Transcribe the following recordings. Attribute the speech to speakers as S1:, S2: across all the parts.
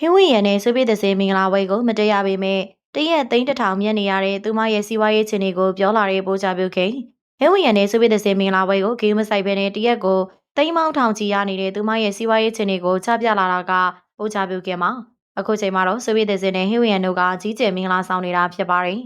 S1: ဟင်းဝင်းရံနဲ့ဆွေးပြေးသစင်မင်္ဂလာပွဲကိုမတက်ရပေမဲ့တရက်သိန်းတစ်ထောင်မြတ်နေရတဲ့သူမရဲ့စီးပွားရေးခြေနေကိုပြောလာတဲ့ပိုးချပြုတ်ခင်ဟင်းဝင်းရံနဲ့ဆွေးပြေးသစင်မင်္ဂလာပွဲကိုဂေးမဆိုင်ပဲနဲ့တရက်ကိုသိန်းမောင်းထောင်ချီရနေတဲ့သူမရဲ့စီးပွားရေးခြေနေကိုချပြလာတာကပိုးချပြုတ်ခင်မှာအခုချိန်မှာတော့ဆွေးပြေးသစင်နဲ့ဟင်းဝင်းရံတို့ကကြီးကျယ်မင်္ဂလာဆောင်နေတာဖြစ်ပါတယ်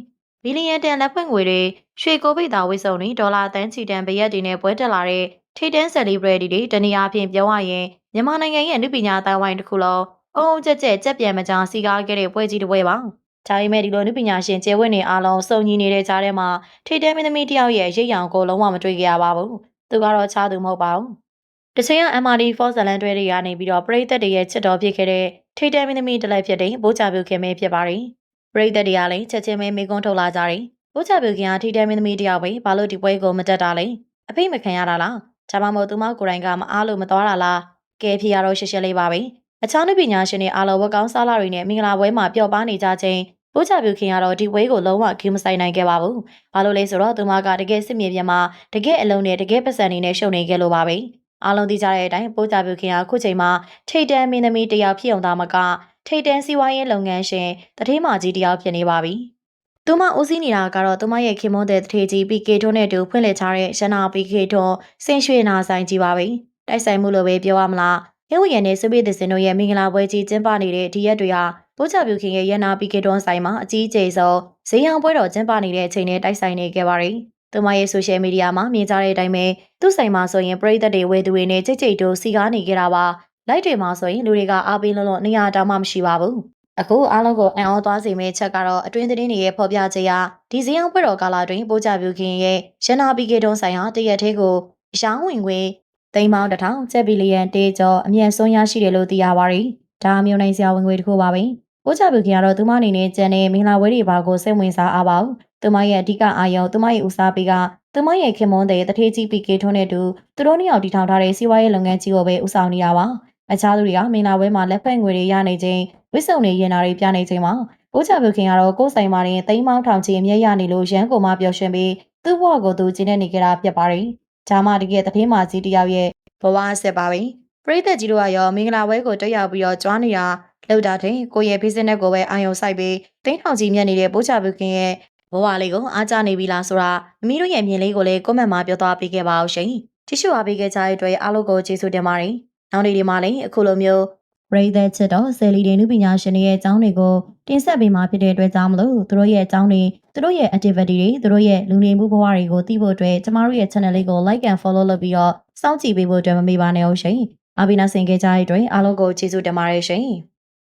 S1: ဘီလီယံတန်လက်ဖွင့်ငွေတွေရွှေကိုပိတ်တာဝိစုံတွေဒေါ်လာတန်းချီတန်ပရက်တွေနဲ့ပွဲတက်လာတဲ့ထိတ်တန်း celebrity တွေတနည်းအားဖြင့်ပြောရရင်မြန်မာနိုင်ငံရဲ့လူပညာအတိုင်းဝိုင်းတစ်ခုလုံး အုံကြက်ကြက်ကြက်ပြန်မကြစီကားခဲ့တဲ့ပွဲကြီးတစ်ပွဲပါ။ဒါပေမဲ့ဒီလိုနုပညာရှင်ကျဲဝင့်နေအားလုံးစုံညီနေတဲ့ကြားထဲမှာထိတ်တဲမင်းသမီးတယောက်ရဲ့ရိတ်ရောင်ကိုလုံးဝမတွေ့ကြရပါဘူး။သူကတော့ချားသူမဟုတ်ပါဘူး။တစ်ချိန်က MRD Force ဇလန်တွဲတွေကနေပြီးတော့ပရိသတ်တွေရဲ့ချစ်တော်ဖြစ်ခဲ့တဲ့ထိတ်တဲမင်းသမီးတစ်လိုက်ဖြစ်တဲ့ဘိုးချပြုခင်မဲဖြစ်ပါတယ်။ပရိသတ်တွေကလည်းချက်ချင်းပဲမိကုန်းထုတ်လာကြတယ်။ဘိုးချပြုခင်ကထိတ်တဲမင်းသမီးတယောက်ပဲဘာလို့ဒီပွဲကိုမတက်တာလဲ။အဖိတ်မခံရတာလား။ဒါမှမဟုတ်သူမကိုယ်တိုင်ကမအားလို့မသွားတာလား။ကဲဖြစ်ရတော့ရှက်ရှက်လေးပါပဲ။ အခြားလူပညာရှင်တွေအားလုံးဝက်ကောင်းစားလာတွေနဲ့မင်္ဂလာပွဲမှာပျော်ပါနေကြခြင်းဘိုးချပြုခင်ကတော့ဒီဝဲကိုလုံးဝဂိမ်းမဆိုင်နိုင်ခဲ့ပါဘူး။ဘာလို့လဲဆိုတော့သူမကတကယ်စစ်မြေပြင်မှာတကယ်အလုံးနဲ့တကယ်ပတ်စံနေနဲ့ရှုံနေခဲ့လို့ပါပဲ။အားလုံးသိကြတဲ့အတိုင်းဘိုးချပြုခင်ကခုချိန်မှာထိတ်တန်းမင်းသမီးတယောက်ဖြစ်အောင်သာမကထိတ်တန်းစီးပွားရေးလုပ်ငန်းရှင်တထေးမကြီးတယောက်ဖြစ်နေပါပြီ။သူမဦးစီးနေတာကတော့သူမရဲ့ခင်မွန်းတဲ့တထေးကြီး PK ထွန်းနဲ့တူဖွင့်လှစ်ထားတဲ့ရနာ PK ထွန်းစင်ရွှေနာဆိုင်ကြီးပါပဲ။တိုက်ဆိုင်မှုလို့ပဲပြောရမလား။ ဟင်းဝရံနဲ့ဆွေးပြေးသစင်တို့ရဲ့မင်္ဂလာပွဲကြီးကျင်းပနေတဲ့ဒီရက်တွေဟာဘိုးချပြုခင်ရဲ့ရနာပီကေတွန်ဆိုင်မှာအကြီးအကျယ်ဆုံးဈေးရောင်းပွဲတော်ကျင်းပနေတဲ့အချိန်နဲ့တိုက်ဆိုင်နေခဲ့ပါတယ်။သူမရဲ့ဆိုရှယ်မီဒီယာမှာမြင်ကြတဲ့အတိုင်းပဲသူ့ဆိုင်မှာဆိုရင်ပရိသတ်တွေဝယ်သူတွေနဲ့ကြိတ်ကြိတ်တို့စီကားနေကြတာပါ။လိုက်တွေမှာဆိုရင်လူတွေကအားပေးလုံးလုံးနေရာတောင်မှမရှိပါဘူး။အခုအားလုံးကိုအံ့ဩသွားစေမယ့်ချက်ကတော့အတွင်းသတင်းတွေရဲ့ဖော်ပြချက်အရဒီဈေးရောင်းပွဲတော်ကာလတွင်ပိုးချပြုခင်ရဲ့ရနာပီကေတွန်ဆိုင်ဟာတရက်သေးကိုရောင်းဝင်ခွင့် သိန်းပေါင်းတစ်ထောင်ကျပ်ဘီလီယံတေးကျော်အမြင့်ဆုံးရရှိတယ်လို့သိရပါတယ်။ဒါအမျိုးနိုင်စရာဝင်ငွေတစ်ခုပါပဲ။ကိုချပြုခင်ကတော့သူမအနေနဲ့ကျန်တဲ့မင်္ဂလာဝဲတွေဘာကိုစိတ်ဝင်စားအားပါဘူး။သူမရဲ့အဓိကအာရုံသူမရဲ့ဦးစားပေးကသူမရဲ့ခင်မွန်းတဲ့တထေးကြီးပီကေထွန်းတဲ့တူသူတို့နှစ်ယောက်တည်ထောင်ထားတဲ့စီးပွားရေးလုပ်ငန်းကြီးကိုပဲဦးဆောင်နေရပါ။အခြားသူတွေကမင်္ဂလာဝဲမှာလက်ဖက်ငွေတွေရနေခြင်းဝစ်စုံတွေရင်နာတွေပြနေခြင်းမှာကိုချပြုခင်ကတော့ကိုယ်ဆိုင်မာရင်သိန်းမောင်းထောင်ချီအမြဲရနေလို့ရန်ကုန်မှာပျော်ရွှင်ပြီးသူ့ဘဝကိုသူကျင်းနေနေကြတာဖြစ်ပါတယ်။ ဒါမှတကယ်တထေးမာကြီးတယောက်ရဲ့ဘဝအဆက်ပါပဲပရိသတ်ကြီးတို့ကရောမင်္ဂလာပွဲကိုတက်ရောက်ပြီးတော့ကြွားနေတာလောက်တာတဲ့ကိုရဲ့ business ကိုပဲအာရုံစိုက်ပြီးတင်းထောင်ကြီးမြတ်နေတဲ့ပိုးချပုခင်ရဲ့ဘဝလေးကိုအားကြနေပြီလားဆိုတာမမီတို့ရဲ့မြင်လေးကိုလည်း comment မှာပြောသွားပေးခဲ့ပါအောင်ရှင်ကြည့်ရှုအားပေးခဲ့ကြတဲ့အတွက်အားလုံးကိုကျေးဇူးတင်ပါတယ်နောက်နေ့ဒီမှာလည်းအခုလိုမျိုးပ ရိသတ်ချစ်တော်ဆယ်လီတွေနုပညာရှင်တွေရဲ့အကြောင်းတွေကိုတင်ဆက်ပေးမှာဖြစ်တဲ့အတွက်ကြောင့်မလို့သူတို့ရဲ့အကြောင်းတွေသူတို့ရဲ့ activity တွေသူတို့ရဲ့လူနေမှုဘဝတွေကိုသိဖို့အတွက်ကျမတို့ရဲ့ channel လေးကို like and follow လုပ်ပြီးတော့စောင့်ကြည့်ပေးဖို့အတွက်မမေ့ပါနဲ့အောင်ရှင်။အားပေးနာဆင်ခဲ့ကြတဲ့အတွက်အားလုံးကိုကျေးဇူးတင်ပါတယ်ရှင်။